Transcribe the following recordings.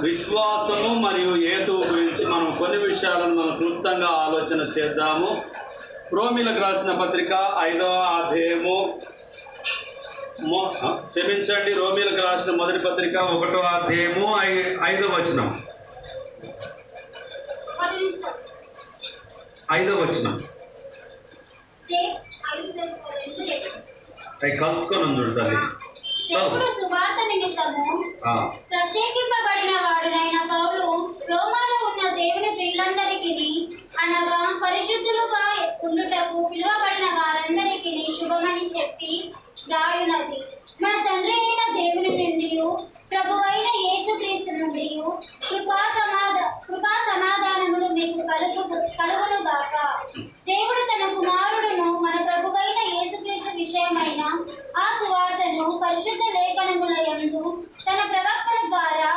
విశ్వాసము మరియు ఏతువు గురించి మనం కొన్ని విషయాలను మనం క్లుప్తంగా ఆలోచన చేద్దాము. రోమిలకు రాసిన పత్రిక ఐదవ అధ్యాయము. క్షమించండి రోమిలకు రాసిన మొదటి పత్రిక ఒకటో అధ్యాయము ఐదవ వచనం. ఐదవ వచనం. అవి కలుసుకొని ఉంది దేవుడు సువార్త నిమిత్తము ప్రత్యేకింపబడిన వాడునైన పౌలు రోమాలో ఉన్న దేవుని ప్రియులందరికీ అనగా పరిశుద్ధులుగా ఉండుటకు పిలువబడిన వారందరికీ శుభమని చెప్పి రాయునది. మన తండ్రి అయిన దేవుని నుండి ప్రభు అయిన యేసుక్రీస్తు నుండి కృపా సమాధ కృపా సమాధానములు మీకు కలుగు కలుగును గాక దేవుడు తన కుమారుడును మన ప్రభువైన యేసుక్రీస్తు విషయమైన ఆ సువార్తను పరిశుద్ధ లేఖనముల యందు తన ప్రవక్తల ద్వారా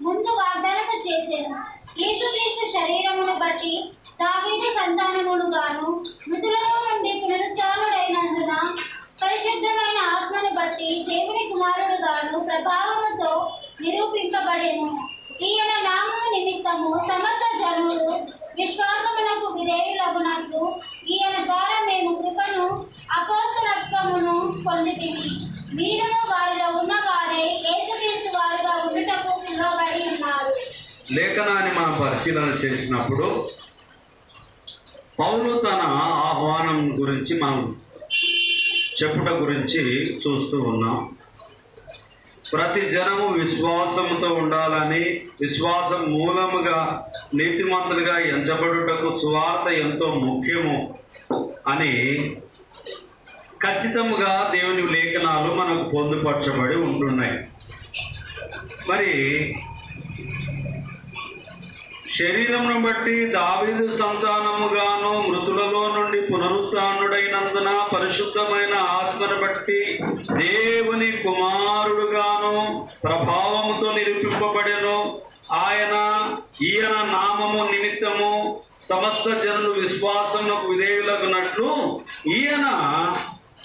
ముందు వాగ్దానం చేశాను యేసుక్రీస్తు శరీరమును బట్టి దావీదు సంతానమును గాను మృతులలో నుండి పునరుత్డైనందున పరిశుద్ధమైన ఆత్మను బట్టి దేవుని కుమారుడు గాను ప్రభావముతో నిరూపింపబడెను ఈయన నామము నిమిత్తము సమస్త జనులు విశ్వాసమునకు విధేయులగునట్లు ఈయన ద్వారా మేము కృపను అపోస్తలత్వమును పొందితిమి మీరును వారిలో ఉన్నవారే యేసుక్రీస్తు వారుగా ఉండుటకు పిలువబడి ఉన్నారు లేఖనాన్ని మనం పరిశీలన చేసినప్పుడు పౌలు తన ఆహ్వానం గురించి మనం చెప్పుట గురించి చూస్తూ ఉన్నాం. ప్రతి జనము విశ్వాసముతో ఉండాలని విశ్వాసం మూలముగా నీతిమంతులుగా ఎంచబడుటకు సువార్త ఎంతో ముఖ్యము అని ఖచ్చితముగా దేవుని లేఖనాలు మనకు పొందుపరచబడి ఉంటున్నాయి. మరి శరీరమును బట్టి దావీదు సంతానముగాను మృతులలో నుండి పునరుత్డైనందున పరిశుద్ధమైన ఆత్మను బట్టి దేవుని కుమారుడుగాను ప్రభావముతో నిరూపింపబడెను. ఆయన ఈయన నామము నిమిత్తము సమస్త జనులు విశ్వాసములకు విధేయులకున్నట్లు ఈయన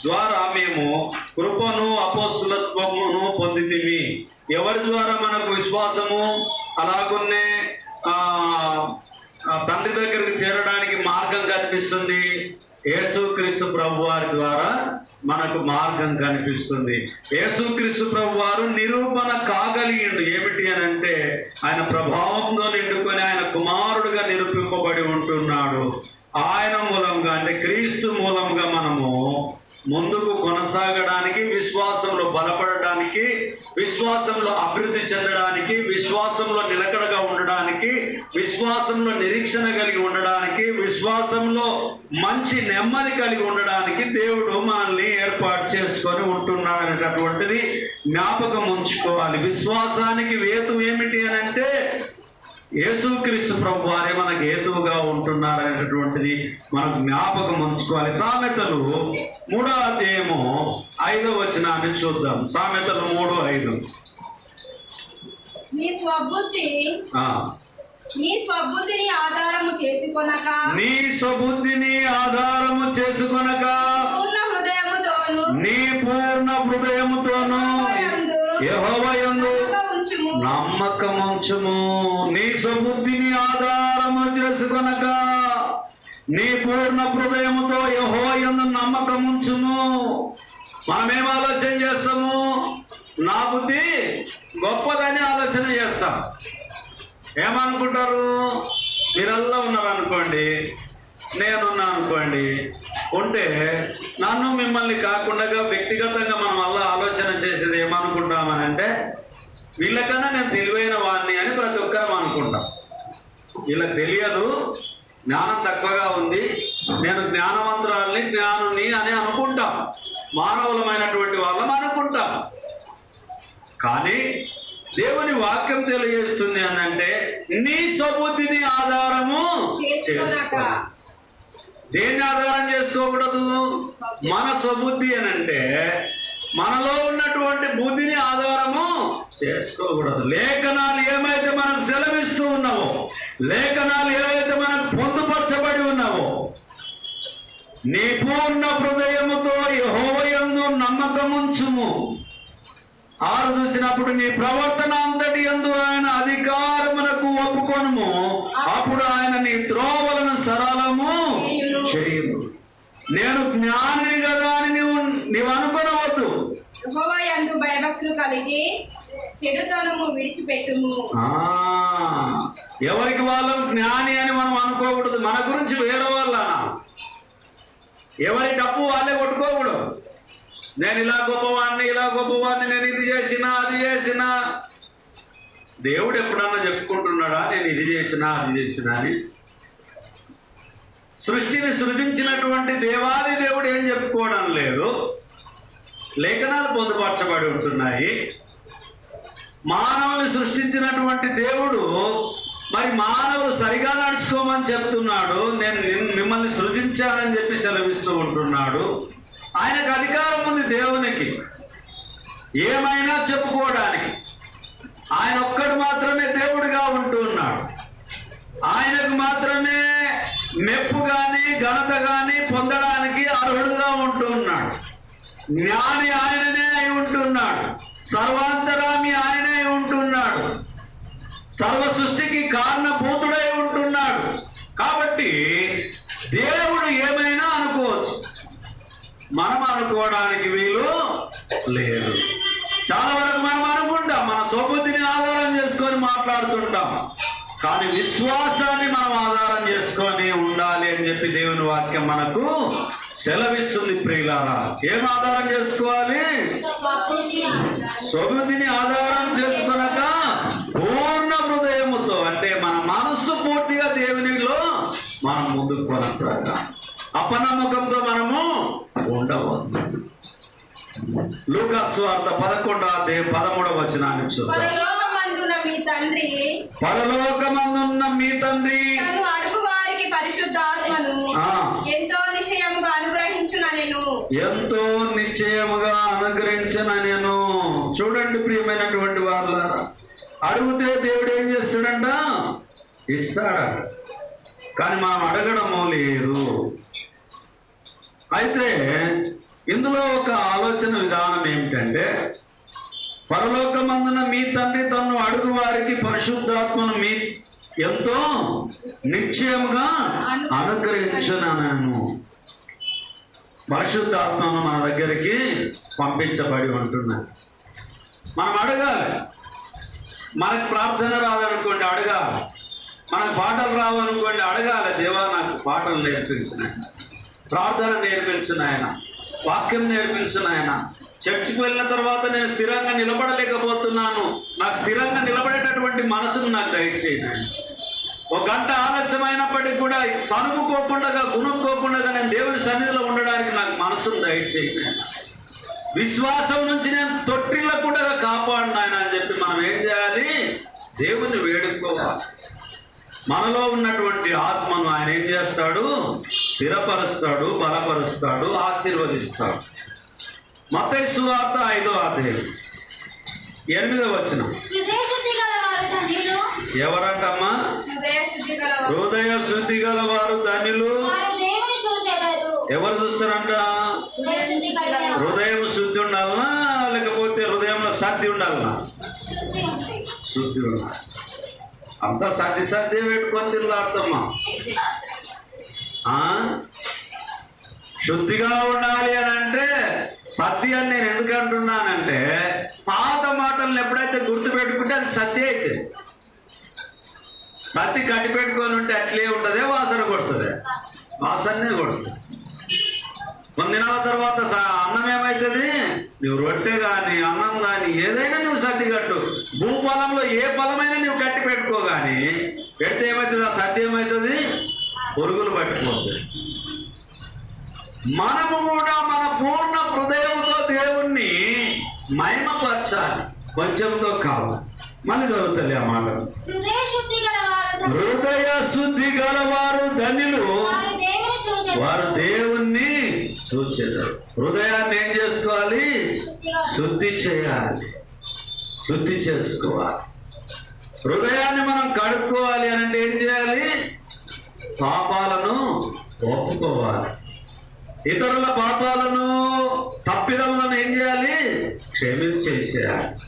ద్వారా మేము కృపను అపోస్తులత్వమును పొందితిమి. ఎవరి ద్వారా మనకు విశ్వాసము? అలాగున్నే తండ్రి దగ్గరికి చేరడానికి మార్గం కనిపిస్తుంది. యేసుక్రీస్తు ప్రభు వారి ద్వారా మనకు మార్గం కనిపిస్తుంది. యేసుక్రీస్తు ప్రభు వారు నిరూపణ కాగలిగిండు. ఏమిటి అని అంటే ఆయన ప్రభావంతో నిండుకొని ఆయన కుమారుడుగా నిరూపింపబడి ఉంటున్నాడు. ఆయన మూలంగా అంటే క్రీస్తు మూలంగా మనము ముందుకు కొనసాగడానికి విశ్వాసంలో బలపడడానికి విశ్వాసంలో అభివృద్ధి చెందడానికి విశ్వాసంలో నిలకడగా ఉండడానికి విశ్వాసంలో నిరీక్షణ కలిగి ఉండడానికి విశ్వాసంలో మంచి నెమ్మది కలిగి ఉండడానికి దేవుడు మనల్ని ఏర్పాటు చేసుకొని ఉంటున్నాడనేటటువంటిది జ్ఞాపకం ఉంచుకోవాలి. విశ్వాసానికి వేతు ఏమిటి అని అంటే యేసుక్రీస్తు ప్రభు వారే మనకు హేతువుగా ఉంటున్నారు అనేటటువంటిది మనం జ్ఞాపకం ఉంచుకోవాలి. సామెతలు మూడో అధ్యాయము ఐదో వచనాన్ని చూద్దాం. సామెతలు మూడు ఐదు. నీ స్వబుద్ధి. నీ స్వబుద్ధిని ఆధారము చేసుకొనక నీ స్వబుద్ధిని ఆధారము చేసుకొనక పూర్ణ హృదయముతోను నీ పూర్ణ హృదయముతోను ఉంచుము నమ్మకం ఉంచుము నీ సమృద్ధిని ఆధారము చేసుకొనక నీ పూర్ణ హృదయముతో యహోయందు నమ్మకం ఉంచుము మనమేం ఆలోచన చేస్తాము? నా బుద్ధి గొప్పదని ఆలోచన చేస్తాం. ఏమనుకుంటారు? మీరల్లా ఉన్నారు అనుకోండి నేనున్నా అనుకోండి. ఉంటే నన్ను మిమ్మల్ని కాకుండా వ్యక్తిగతంగా మనం అలా ఆలోచన చేసేది ఏమనుకుంటామని అంటే వీళ్ళకన్నా నేను తెలివైన వాడిని అని ప్రతి ఒక్కరం అనుకుంటాం. వీళ్ళకి తెలియదు జ్ఞానం తక్కువగా ఉంది నేను జ్ఞానవంతురాల్ని జ్ఞానుని అని అనుకుంటాం. మానవులమైనటువంటి వాళ్ళం అనుకుంటాం. కానీ దేవుని వాక్యం తెలియజేస్తుంది అంటే నీ సబుద్ధిని ఆధారము చేసుకో. దేన్ని ఆధారం చేసుకోకూడదు? మన సబుద్ధి అని అంటే మనలో ఉన్నటువంటి బుద్ధిని ఆధారము చేసుకోకూడదు. లేఖనాలు ఏమైతే మనకు సెలవిస్తూ ఉన్నావో లేఖనాలు ఏవైతే మనకు పొందుపరచబడి ఉన్నావో నీ పూర్ణ హృదయముతో యెహోవాయందు నమ్మకముంచుము. ఆరు చూసినప్పుడు నీ ప్రవర్తన అంతటి ఎందు ఆయన అధికారమునకు ఒప్పుకొనుము. అప్పుడు ఆయన నీ త్రోవలను సరళము చేయును. నేను జ్ఞానిని కదా అని నీవు నీవు అనుకొనవద్దు యెహోవా భయభక్తులు కలిగి చెడుతనము విడిచిపెట్టుము. ఆ, ఎవరికి వాళ్ళం జ్ఞాని అని మనం అనుకోకూడదు. మన గురించి వేరే వాళ్ళ ఎవరి డబ్బు వాళ్ళే కొట్టుకోకూడదు. నేను ఇలా గొప్పవాడిని ఇలా గొప్పవాడిని నేను ఇది చేసినా అది చేసినా. దేవుడు ఎప్పుడన్నా చెప్పుకుంటున్నాడా? నేను ఇది చేసినా అది చేసినా అని. సృష్టిని సృజించినటువంటి దేవాది దేవుడు ఏం చెప్పుకోవడం లేదు. లేఖనాలు పొందుపరచబడి ఉంటున్నాయి. మానవుని సృష్టించినటువంటి దేవుడు మరి మానవులు సరిగా నడుచుకోమని చెప్తున్నాడు. నేను నిన్- మిమ్మల్ని సృజించానని చెప్పి సెలవిస్తూ ఉంటున్నాడు. ఆయనకు అధికారం ఉంది దేవునికి. ఏమైనా చెప్పుకోవడానికి. ఆయన ఒక్కడు మాత్రమే దేవుడిగా ఉంటున్నాడు ఆయనకు మాత్రమే మెప్పు కానీ ఘనత కానీ పొందడానికి అర్హుడుగా ఉంటున్నాడు జ్ఞాని ఆయననే అయి ఉంటున్నాడు. సర్వాంతరామి ఆయనే ఉంటున్నాడు. సర్వ సృష్టికి కారణభూతుడై ఉంటున్నాడు. కాబట్టి దేవుడు ఏమైనా అనుకోవచ్చు. మనం అనుకోవడానికి వీలు లేదు. చాలా వరకు మనం అనుకుంటాం. మన సొబుద్ధిని ఆధారం చేసుకొని మాట్లాడుతుంటాం. కానీ విశ్వాసాన్ని మనం ఆధారం చేసుకొని ఉండాలి అని చెప్పి దేవుని వాక్యం మనకు సెలవిస్తుంది ప్రియులారా. ఏం ఆధారం చేసుకోవాలి? సొబుద్ధిని ఆధారం చేసుకునక పూర్ణ హృదయముతో అంటే మన మనస్సు పూర్తిగా దేవునిలో మనం ముందుకు కొనసాగా అపనమ్మకంతో మనము ఉండవద్దు. లూకాస్ వార్త పదకొండవ అధ్యాయం పదమూడవ వచనాన్ని చూద్దాం. పరలోకమందున్న మీ తండ్రి అడుగు వారికి పరిశుద్ధాత్మను ఆ. ఎంతో నిశ్చయముగా ఎంతో నిశ్చయముగా అనుగ్రహించిన నేను. చూడండి ప్రియమైనటువంటి వాళ్ళ అడిగితే దేవుడు ఏం చేస్తాడంట? ఇస్తాడంట కానీ మనం అడగడము లేదు. అయితే ఇందులో ఒక ఆలోచన విధానం ఏమిటంటే పరలోకమందున మీ తండ్రి తను అడుగు వారికి పరిశుద్ధాత్మను మీ ఎంతో నిశ్చయముగా అనుగ్రహించున్నాను. పరిశుద్ధాత్మను మన దగ్గరికి పంపించబడి ఉంటున్నాడు. మనం అడగాలి. మనకు ప్రార్థన రాదనుకోండి అడగాలి. మనకు పాటలు రావనుకోండి అడగాలి. దేవా నాకు పాటలు నేర్పించిన ప్రార్థన నేర్పించిన ఆయన వాక్యం నేర్పించిన ఆయన చర్చికి వెళ్ళిన తర్వాత నేను స్థిరంగా నిలబడలేకపోతున్నాను. నాకు స్థిరంగా నిలబడేటటువంటి మనసును నాకు దయచేయండి ఆయన. ఒక గంట ఆలస్యమైనప్పటికీ కూడా సనుగుకోకుండా గుణుకోకుండా నేను దేవుని సన్నిధిలో ఉండడానికి నాకు మనసును దయచేయండి. ఆయన. విశ్వాసం నుంచి నేను తొట్టిల్లకుండా కాపాడిన ఆయన అని చెప్పి మనం ఏం చేయాలి? దేవుని వేడుకోవాలి. మనలో ఉన్నటువంటి ఆత్మను ఆయన ఏం చేస్తాడు? స్థిరపరుస్తాడు బలపరుస్తాడు ఆశీర్వదిస్తాడు. మత్తయి సువార్త ఐదో అధ్యాయం. ఎనిమిదో వచ్చిన ఎవరంటమ్మా? హృదయ శుద్ధి గల వారు ధన్యులు ఎవరు చూస్తారంట? హృదయ శుద్ధి ఉండాలనా? లేకపోతే హృదయంలో సర్ది ఉండాలనా? శుద్ధి ఉండాలి. అంతా సర్ది సర్ది పెట్టుకొని తిరుగులాడతామా? ఆ? శుద్ధిగా ఉండాలి అని అంటే సత్య అని నేను ఎందుకు అంటున్నానంటే పాత మాటలను ఎప్పుడైతే గుర్తు పెట్టుకుంటే అది సత్య అవుతుంది సత్తి కట్టి పెట్టుకొని ఉంటే అట్లే ఉంటదే వాసన కొడుతుంది. వాసనే కొడుతుంది. కొన్ని దినాల తర్వాత అన్నం ఏమవుతుంది నువ్వు రొట్టె కానీ అన్నం కానీ ఏదైనా నువ్వు సర్ది కట్టు. భూఫలంలో ఏ ఫలమైనా నువ్వు కట్టి పెట్టుకో కానీ పెడితే ఏమవుతుంది ఆ సర్ది ఏమవుతుంది పురుగులు పట్టిపోతుంది మనము కూడా మన పూర్ణ హృదయంతో దేవుణ్ణి మహిమపరచాలి. కొంచెంతో కాదు మళ్ళీ చదువుతలే ఆ మాట హృదయ శుద్ధి గలవారు ధన్యులు. వారు దేవుణ్ణి చూచేదారు. హృదయాన్ని ఏం చేసుకోవాలి? శుద్ధి చేయాలి. శుద్ధి చేసుకోవాలి. హృదయాన్ని మనం కడుక్కోవాలి అని అంటే ఏం చేయాలి? పాపాలను ఒప్పుకోవాలి. ఇతరుల పాపాలను తప్పిదములను ఏం చేయాలి? క్షమించేసేయాలి.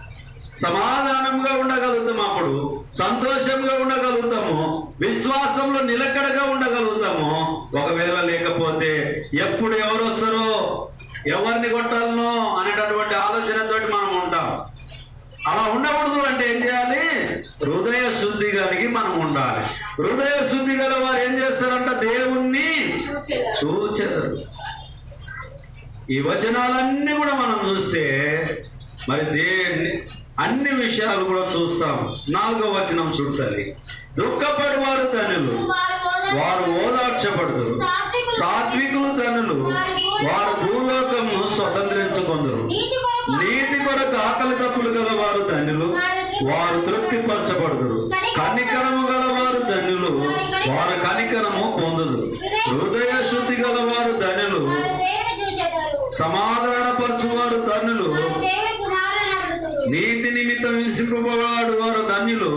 సమాధానంగా ఉండగలుగుతాం అప్పుడు సంతోషంగా ఉండగలుగుతాము విశ్వాసంలో నిలకడగా ఉండగలుగుతాము. ఒకవేళ లేకపోతే ఎప్పుడు ఎవరు వస్తారో ఎవరిని కొట్టాలనో అనేటటువంటి ఆలోచనతో మనం ఉంటాం. అలా ఉండకూడదు అంటే ఏం చేయాలి? హృదయ శుద్ధి కలిగి మనం ఉండాలి. హృదయ శుద్ధి గల వారు ఏం చేస్తారంట? దేవుణ్ణి చూచెదరు. ఈ వచనాలన్నీ కూడా మనం చూస్తే మరి దేన్ని అన్ని విషయాలు కూడా చూస్తాం నాలుగో వచనం చూడాలి దుఃఖపడి వారు వారు ఓదార్చబడదు. సాత్వికులు తనులు వారు భూలోకము స్వతంత్రించుకుందరు. నీతి కొరకు ఆకలి తప్పులు గల వారు ధన్యులు వారు కనికరము గల వారు వారు కనికరము పొందుదు హృదయ శుద్ధి గల వారు ధన్యులు సమాధానపరచువారు ధన్యులు వారు దేవుని కుమారుని అడుగుతారు నీతి నిమిత్తం హింసింపబడు వారు ధన్యులు.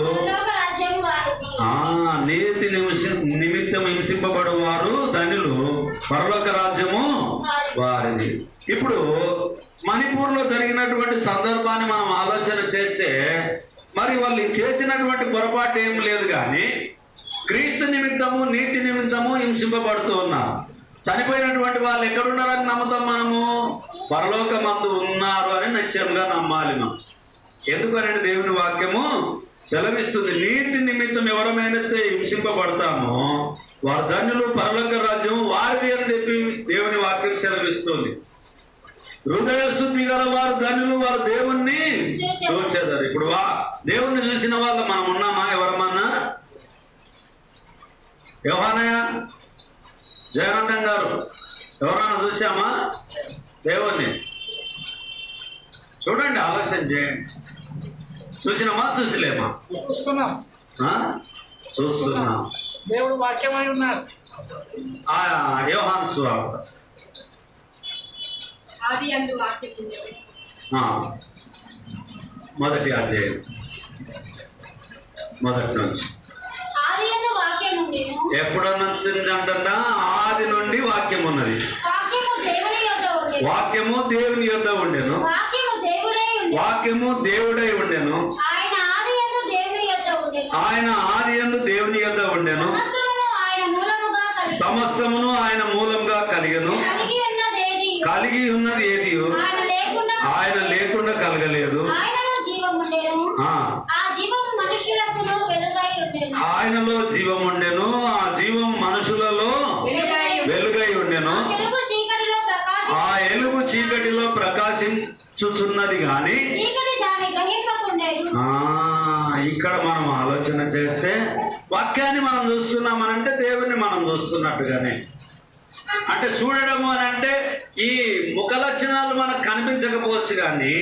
నీతి నిమిషం నిమిత్తం హింసింపబడు వారు ధనులు పరలోక రాజ్యము వారిది. ఇప్పుడు మణిపూర్లో జరిగినటువంటి సందర్భాన్ని మనం ఆలోచన చేస్తే మరి వాళ్ళు చేసినటువంటి పొరపాటు ఏం లేదు కానీ క్రీస్తు నిమిత్తము నీతి నిమిత్తము హింసింపబడుతూ ఉన్నారు. చనిపోయినటువంటి వాళ్ళు ఎక్కడున్నారని నమ్ముతాం మనము? పరలోక మందు ఉన్నారు అని నిశ్చయంగా నమ్మాలి మనం. ఎందుకనంటే దేవుని వాక్యము సెలవిస్తుంది. నీతి నిమిత్తం ఎవరమైనతే హింసింపబడతామో వారి ధన్యులు పరలోక రాజ్యము వారిది అని చెప్పి దేవుని వాక్యం సెలవిస్తుంది. హృదయ శుద్ధి గల వారు ధనులు వారు దేవుణ్ణి చూచేదారు. ఇప్పుడు వా దేవుణ్ణి చూసిన వాళ్ళు మనం ఉన్నామా? ఎవరమన్నా? యోహానయ్య జయనందన్ గారు ఎవరన్నా చూసామా దేవుణ్ణి. చూడండి ఆలోచన చేయండి. చూసినామా చూసిలేమా? చూస్తున్నాం? చూస్తున్నాం. దేవుడు వాక్యమై యోహాన్ సువార్త. ఆ. మొదటి అధ్యాయం. మొదటి నుంచి. ఎప్పుడు వచ్చిందంట ఆది నుండి వాక్యం ఉన్నది వాక్యము దేవుని యొద్ద ఉండెను. వాక్యము దేవుడై ఉండెను. ఆయన ఆది యందు దేవుని యొద్ద ఉండెను. సమస్తమును ఆయన మూలముగా కలిగి సమస్తమును ఆయన మూలంగా కలిగెను. కలిగి ఉన్నది ఏది? ఆయన లేకుండా కలగలేదు. ఆయనలో జీవం ఉండెను. ఆ. జీవం మనుషులకును వెలుగై ఉండెను. ఆయనలో జీవం ఉండెను. ఆ జీవం మనుషులలో వెలుగై ఉండెను ఆ వెలుగు చీకటిలో ప్రకాశం ఆ ఎలుగు చీకటిలో ప్రకాశించుచున్నది ఆ ఇక్కడ మనం ఆలోచన చేస్తే వాక్యాన్ని మనం చూస్తున్నామనంటే దేవుని మనం చూస్తున్నట్టుగానే. అంటే చూడడము అని అంటే ఈ ముఖ లక్షణాలు మనకు కనిపించకపోవచ్చు కానీ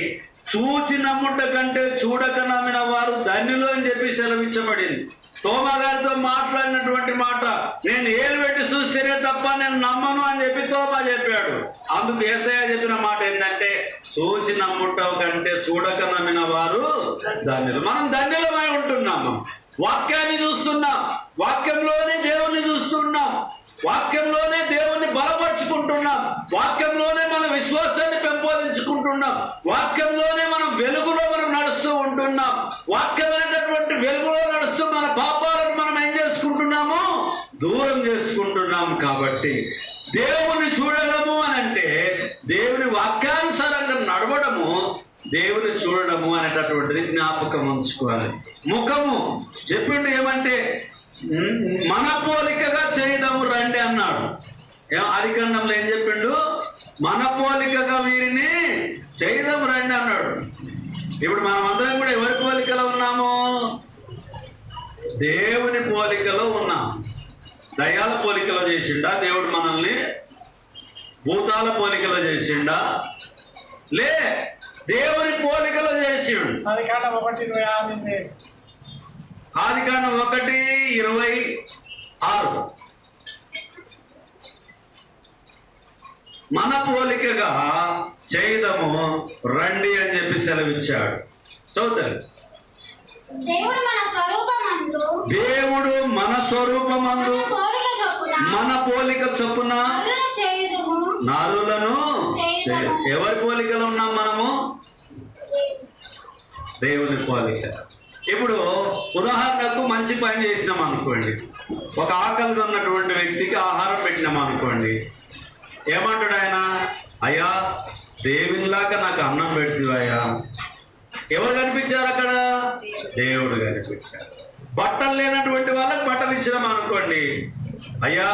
చూచి నమ్ముట కంటే చూడక నమ్మిన వారు ధన్యులు అని చెప్పి సెలవిచ్చబడింది. తోమగారితో మాట్లాడినటువంటి మాట నేను ఏలు పెట్టి చూస్తేనే తప్ప నేను నమ్మను అని చెప్పి తోమ చెప్పాడు. అందుకు ఏసయ్య చెప్పిన మాట ఏంటంటే చూచి నమ్ముట కంటే చూడక నమ్మిన వారు ధన్యులు. మనం ధన్యులమై ఉంటున్నాము వాక్యాన్ని చూస్తున్నాం. వాక్యంలోనే దేవుణ్ణి చూస్తున్నాం. వాక్యంలోనే దేవుణ్ణి బలపరుచుకుంటున్నాం. వాక్యంలోనే మన విశ్వాసాన్ని పెంపొందించుకుంటున్నాం వాక్యంలోనే మనం వెలుగులో మనం నడుస్తూ ఉంటున్నాం. వాక్యమైనటువంటి వెలుగులో నడుస్తూ మన పాపాలను మనం ఏం చేసుకుంటున్నాము? దూరం చేసుకుంటున్నాం కాబట్టి. దేవుని చూడడము అని అంటే దేవుని వాక్యానుసారంగా నడవడము దేవుని చూడడము అనేటటువంటిది జ్ఞాపకం ఉంచుకోవాలి. ముఖము చెప్పిండు ఏమంటే మన పోలికగా చేయదము రండి అన్నాడు. ఏ- ఏం చెప్పిండు? మన పోలికగా వీరిని చేయదము రండి అన్నాడు. ఇప్పుడు మనం అందరం కూడా ఎవరి పోలికలో ఉన్నాము? దేవుని పోలికలో ఉన్నాం. దయాల పోలికలో చేసిండా? దేవుడు మనల్ని భూతాల పోలికలో చేసిండా? లే దేవుని పోలికలో చేసిండు. ఆది కాండం ఒకటి ఇరవై ఆరు. మన పోలికగా చేయదము రండి అని చెప్పి సెలవిచ్చాడు. చదువుతారు. దేవుడు మన స్వరూపమందు దేవుడు మన స్వరూపమందు మన పోలిక చొప్పున మన పోలిక చొప్పున నరులను ఎవరి పోలికలు ఉన్నాం మనము? దేవుని పోలిక. ఇప్పుడు ఉదాహరణకు మంచి పని చేసినాం అనుకోండి. ఒక ఆకలిగా ఉన్నటువంటి వ్యక్తికి ఆహారం పెట్టినాం అనుకోండి. ఏమంటాడు ఆయన అయ్యా దేవునిలాగా నాకు అన్నం పెట్టు అయ్యా ఎవరు కనిపించారు అక్కడ? దేవుడు కనిపించారు బట్టలు లేనటువంటి వాళ్ళకి బట్టలు ఇచ్చినాం అనుకోండి. అయ్యా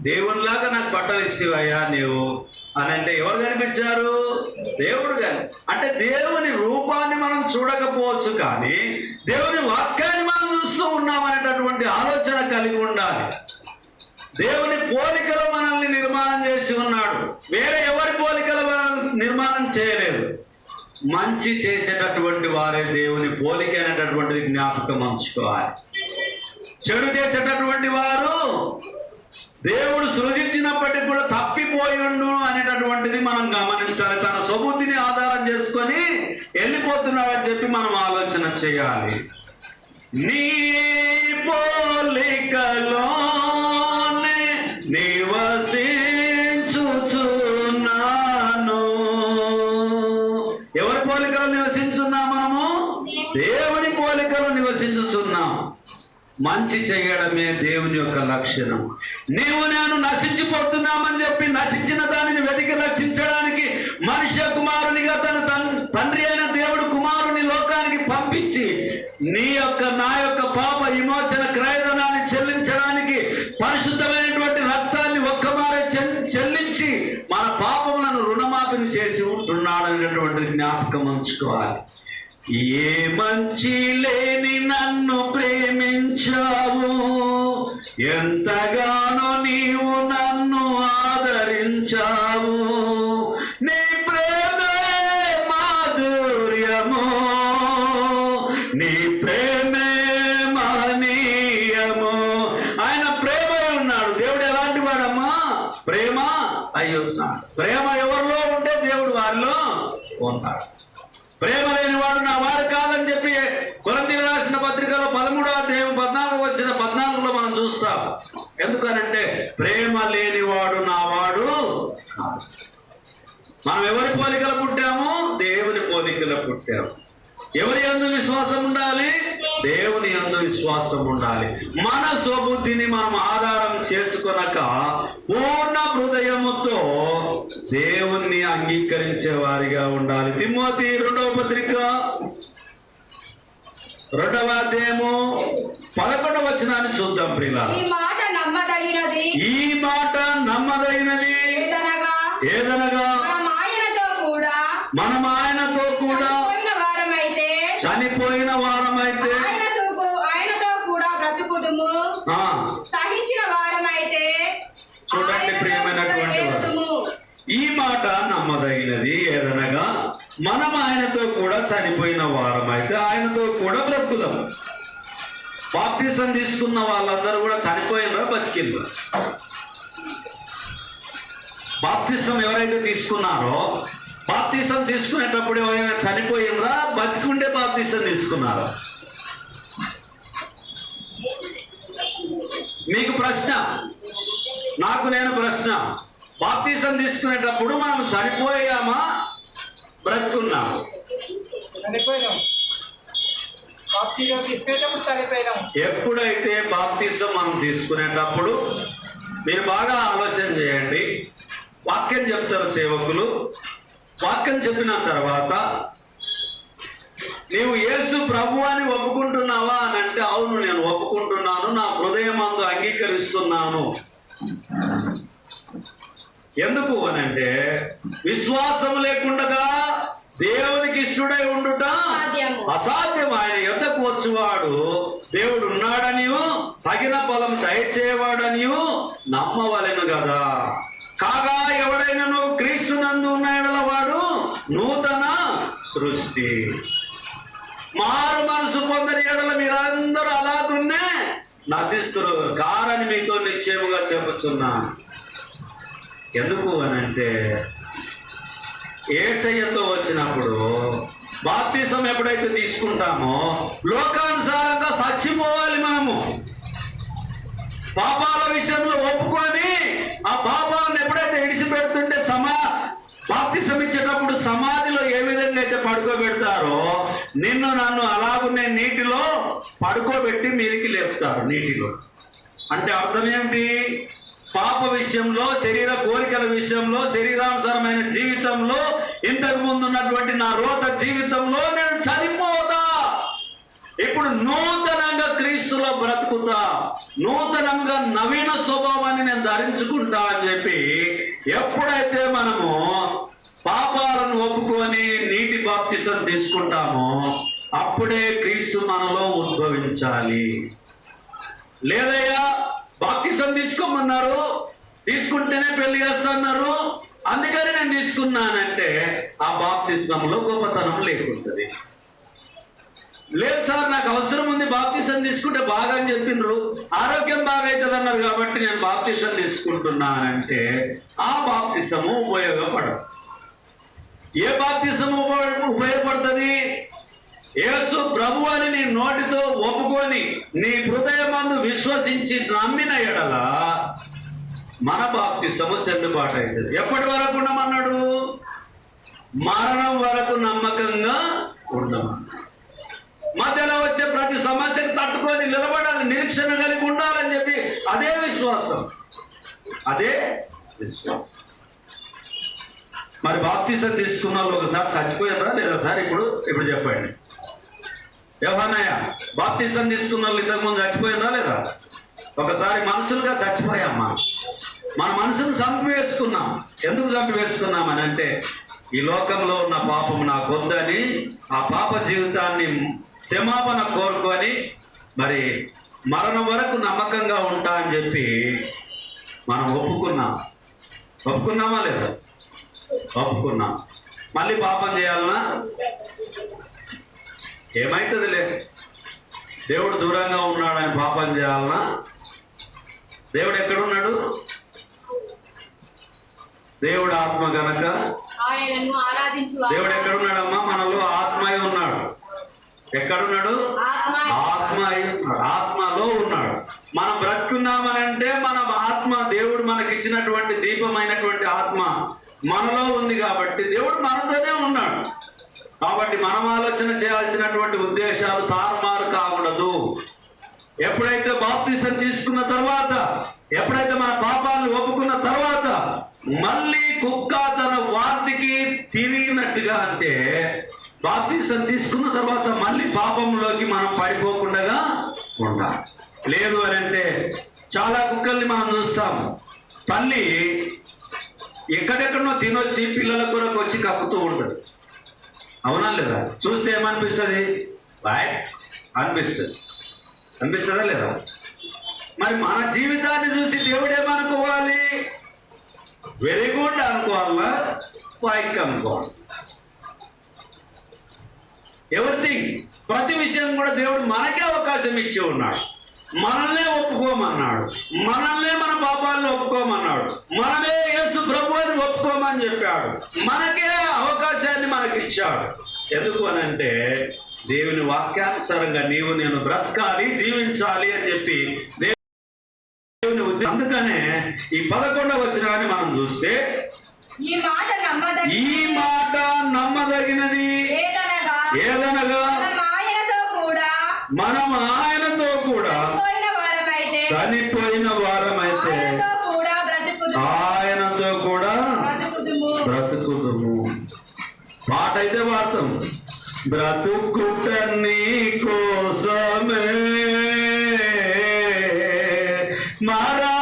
దేవునిలాగా నాకు బట్టలు ఇస్తావు నీవు అని అంటే ఎవరు కనిపించారు? దేవుడు కానీ అంటే దేవుని రూపాన్ని మనం చూడకపోవచ్చు కానీ దేవుని వాక్యాన్ని మనం చూస్తూ ఉన్నాం అనేటటువంటి ఆలోచన కలిగి ఉండాలి. దేవుని పోలికలో మనల్ని నిర్మాణం చేసి ఉన్నాడు. వేరే ఎవరి పోలికలో మనల్ని నిర్మాణం చేయలేదు. మంచి చేసేటటువంటి వారే దేవుని పోలిక అనేటటువంటిది జ్ఞాపకం ఉంచుకోవాలి చెడు చేసేటటువంటి వారు దేవుడు సృజించినప్పటికీ కూడా తప్పిపోయిండు అనేటటువంటిది మనం గమనించాలి. తన సబుద్ధిని ఆధారం చేసుకొని వెళ్ళిపోతున్నాడని చెప్పి మనం ఆలోచన చేయాలి. నీ పోలికలో మంచి చేయడమే దేవుని యొక్క లక్షణం. నీవు నేను నశించిపోతున్నామని చెప్పి నశించిన దానిని వెతికి రక్షించడానికి మనిషి కుమారునిగా తన తండ్రి అయిన దేవుడు కుమారుని లోకానికి పంపించి నీ యొక్క నా యొక్క పాప విమోచన క్రయధనాన్ని చెల్లించడానికి పరిశుద్ధమైనటువంటి రక్తాన్ని ఒక్కమారే చెల్లించి మన పాపములను రుణమాపిని చేసి ఉంటున్నాడు అనేటువంటి జ్ఞాపకం ఉంచుకోవాలి. ఏ మంచి లేని నన్ను ప్రేమించావు? ఎంతగానో నీవు నన్ను ఆదరించావు. నీ ప్రేమే మాధుర్యము. నీ ప్రేమే మహనీయము. ఆయన ప్రేమ ఉన్నాడు. దేవుడు ఎలాంటి వాడమ్మా? ప్రేమ? అయ్యో ప్రేమ ఎవరిలో ఉంటే దేవుడు వారిలో ఉంటాడు. ప్రేమ లేని వాడు నా వాడు కాదని చెప్పి కొరంతీలు రాసిన పత్రికలో పదమూడవ అధ్యాయం పద్నాలుగు వచ్చిన పద్నాలుగులో మనం చూస్తాం ఎందుకనంటే ప్రేమ లేనివాడు నావాడు మనం ఎవరి పోలికలు పుట్టాము? దేవుని పోలికలు పుట్టాము. ఎవరి అందు విశ్వాసం ఉండాలి? దేవుని అందు విశ్వాసం ఉండాలి. మన స్వబుద్ధిని మనం ఆధారం చేసుకునక పూర్ణ హృదయముతో దేవుణ్ణి అంగీకరించే వారిగా ఉండాలి. తిమ్మోతి రెండవ పత్రిక. రెండవ అధ్యాయము పదకొండవ వచనాన్ని చూద్దాం ప్రియుల ఈ మాట నమ్మదగినది. ఈ మాట నమ్మదగినది. ఏదనగా? మనం ఆయనతో కూడా. మనం ఆయనతో కూడా. చనిపోయిన వారమైతే. ఆయనతో కూడా బ్రతుకుదుము. సహించిన వారమైతే చూడండి ప్రియమైనటువంటి. ఈ మాట మనం ఆయనతో కూడా చనిపోయిన వారమైతే ఆయనతో కూడా బ్రతుకుదాం. బాప్తిసం తీసుకున్న వాళ్ళందరూ కూడా చనిపోయినరా బతికిండ్రా బాప్తిసం ఎవరైతే తీసుకున్నారో బాప్తిసం తీసుకునేటప్పుడు ఎవరైనా చనిపోయినరా బతికుండే బాప్తిసం తీసుకున్నారా? మీకు ప్రశ్న? నాకు నేను ప్రశ్న. బాప్తిసం తీసుకునేటప్పుడు మనం చనిపోయామా బ్రతుకున్నామా. ఎప్పుడైతే బాప్తీసం మనం తీసుకునేటప్పుడు మీరు బాగా ఆలోచన చేయండి. వాక్యం చెప్తారు సేవకులు. వాక్యం చెప్పిన తర్వాత నీవు యేసు ప్రభు అని ఒప్పుకుంటున్నావా? అని అంటే అవును నేను ఒప్పుకుంటున్నాను. నా హృదయం అందు అంగీకరిస్తున్నాను. ఎందుకు అనంటే విశ్వాసం లేకుండా దేవునికి ఇష్టడై ఉండుట. అసాధ్యం ఆయన ఎద్దకు వచ్చువాడు? దేవుడు ఉన్నాడనియు తగిన బలం దయచేవాడనియు నమ్మవలెను కదా కాగా ఎవడైనను క్రీస్తు నందు ఉన్నాడల వాడు నూతన సృష్టి. మారు మనసు పొందని ఎడల మీరందరూ అలాగున్నే నశిస్తురు. కారని మీతో నిశ్చయముగా చెప్పుచున్నాను. ఎందుకు అని అంటే ఏసయ్యతో వచ్చినప్పుడు బాప్తిసం ఎప్పుడైతే తీసుకుంటామో లోకానుసారంగా చచ్చిపోవాలి మనము. పాపాల విషయంలో ఒప్పుకొని ఆ పాపాలను ఎప్పుడైతే ఇడిచిపెడుతుంటే సమా బాప్తిసం ఇచ్చేటప్పుడు సమాధిలో ఏ విధంగా అయితే పడుకోబెడతారో నిన్ను నన్ను అలాగునే నీటిలో పడుకోబెట్టి మీదికి లేపుతారు నీటిలో. అంటే అర్థం ఏమిటి? పాప విషయంలో శరీర కోరికల విషయంలో శరీరానుసారమైన జీవితంలో ఇంతకు ముందు ఉన్నటువంటి నా రోత జీవితంలో నేను చనిపోతా. ఇప్పుడు నూతనంగా క్రీస్తులో బ్రతుకుతా. నూతనంగా నవీన స్వభావాన్ని నేను ధరించుకుంటా అని చెప్పి ఎప్పుడైతే మనము పాపాలను ఒప్పుకొని నీటి బాప్తిసం తీసుకుంటామో అప్పుడే క్రీస్తు మనలో ఉద్భవించాలి. లేదయ్యా బాప్తిసం తీసుకోమన్నారు. తీసుకుంటేనే పెళ్ళి చేస్తున్నారు. అందుకని నేను తీసుకున్నానంటే ఆ బాప్తిస్మంలో గొప్పతనం లేకుంటుంది. లేదు సార్ నాకు అవసరం ఉంది బాప్తిసం తీసుకుంటే బాగా అని చెప్పినారు. ఆరోగ్యం బాగైతుంది అన్నారు కాబట్టి నేను బాప్తిసం తీసుకుంటున్నానంటే ఆ బాప్తిసము ఉపయోగపడదు. ఏ బాప్తిసము ఉపయోగ- ఉపయోగపడుతుంది? యేసు ప్రభు అని నీ నోటితో ఒప్పుకొని నీ హృదయమందు విశ్వసించి నమ్మిన ఎడల మన బాప్తిసము చెల్లుబాటు అయింది ఎప్పటి వరకు ఉండమన్నాడు? మరణం వరకు నమ్మకంగా ఉండమన్నాడు. మధ్యలో వచ్చే ప్రతి సమస్యకు తట్టుకొని నిలబడాలి నిరీక్షణ కలిగి ఉండాలని చెప్పి అదే విశ్వాసం. అదే విశ్వాసం. మరి బాప్తీసం తీసుకున్న వాళ్ళు ఒకసారి చచ్చిపోయారా లేదా సార్ ఇప్పుడు? ఇప్పుడు చెప్పండి. ఎవరన్నయ్య బాప్తీసం తీసుకున్న వాళ్ళు ఇంతకుముందు చచ్చిపోయినరా లేదా? ఒకసారి మనుషులుగా చచ్చిపోయామ్మా. మన మనసును చంపివేసుకున్నాం. ఎందుకు చంపివేసుకున్నామని అంటే ఈ లోకంలో ఉన్న పాపం నాకు వద్దని ఆ పాప జీవితాన్ని క్షమాపణ కోరుకొని మరి మరణం వరకు నమ్మకంగా ఉంటా అని చెప్పి మనం ఒప్పుకున్నాం. ఒప్పుకున్నామా లేదా? ఒప్పుకున్నాం. మళ్ళీ పాపం చేయాలనా? ఏమైతుందిలే? దేవుడు దూరంగా ఉన్నాడని పాపం చేయాలనా? దేవుడు ఎక్కడున్నాడు? దేవుడు ఆత్మ ఆరాధించు దేవుడు ఎక్కడున్నాడమ్మా? మనలో ఆత్మయే ఉన్నాడు. ఎక్కడున్నాడు? ఆత్మ ఆత్మలో ఉన్నాడు. మనం బ్రతుకున్నామనంటే మన ఆత్మ దేవుడు మనకి ఇచ్చినటువంటి దీపమైనటువంటి ఆత్మ మనలో ఉంది కాబట్టి దేవుడు మనతోనే ఉన్నాడు. కాబట్టి మనం ఆలోచన చేయాల్సినటువంటి ఉద్దేశాలు తారుమారు కాకూడదు. ఎప్పుడైతే బాప్తీసం తీసుకున్న తర్వాత ఎప్పుడైతే మన పాపాలను ఒప్పుకున్న తర్వాత మళ్ళీ కుక్క తన వార్తకి తిరిగినట్టుగా అంటే బాప్తీసం తీసుకున్న తర్వాత మళ్ళీ పాపంలోకి మనం పడిపోకుండా ఉండాలి. లేదు అని అంటే చాలా కుక్కల్ని మనం చూస్తాం. తల్లి ఎక్కడెక్కడనో తినొచ్చి పిల్లల కొరకు వచ్చి కప్పుతూ ఉంటుంది అవునా లేదా? చూస్తే ఏమనిపిస్తుంది? బాయ్ అనిపిస్తుంది. అనిపిస్తుందా లేదా? మరి మన జీవితాన్ని చూసి దేవుడు ఏమనుకోవాలి? వెరీ గుడ్ అనుకోవాలా? బైక్ అనుకోవాలి ఎవరిథింగ్ ప్రతి విషయం కూడా దేవుడు మనకే అవకాశం ఇచ్చి ఉన్నాడు. మనల్నే ఒప్పుకోమన్నాడు. మనల్నే మన పాపాలను ఒప్పుకోమన్నాడు. మనమే యేసు ప్రభు అని ఒప్పుకోమని చెప్పాడు. మనకే అవకాశాన్ని మనకి ఇచ్చాడు ఎందుకు అని అంటే దేవుని వాక్యానుసారంగా నీవు నేను బ్రతకాలి జీవించాలి అని చెప్పి దేవుని ఉద్దేశం. అందుకనే ఈ పదకొండవ వచనాన్ని మనం చూస్తే ఈ మాట నమ్మదగినది. ఏదనగా ఏదనగా మనం ఆయనతో కూడా మనం ఆయనతో కూడా చనిపోయిన వారమైతే ఆయనతో కూడా బ్రతుకుదు ఆయనతో కూడా బ్రతుకుదుము. పాట అయితే వాడతాం. బ్రతుకుట నీ కోసమే మరణమైతే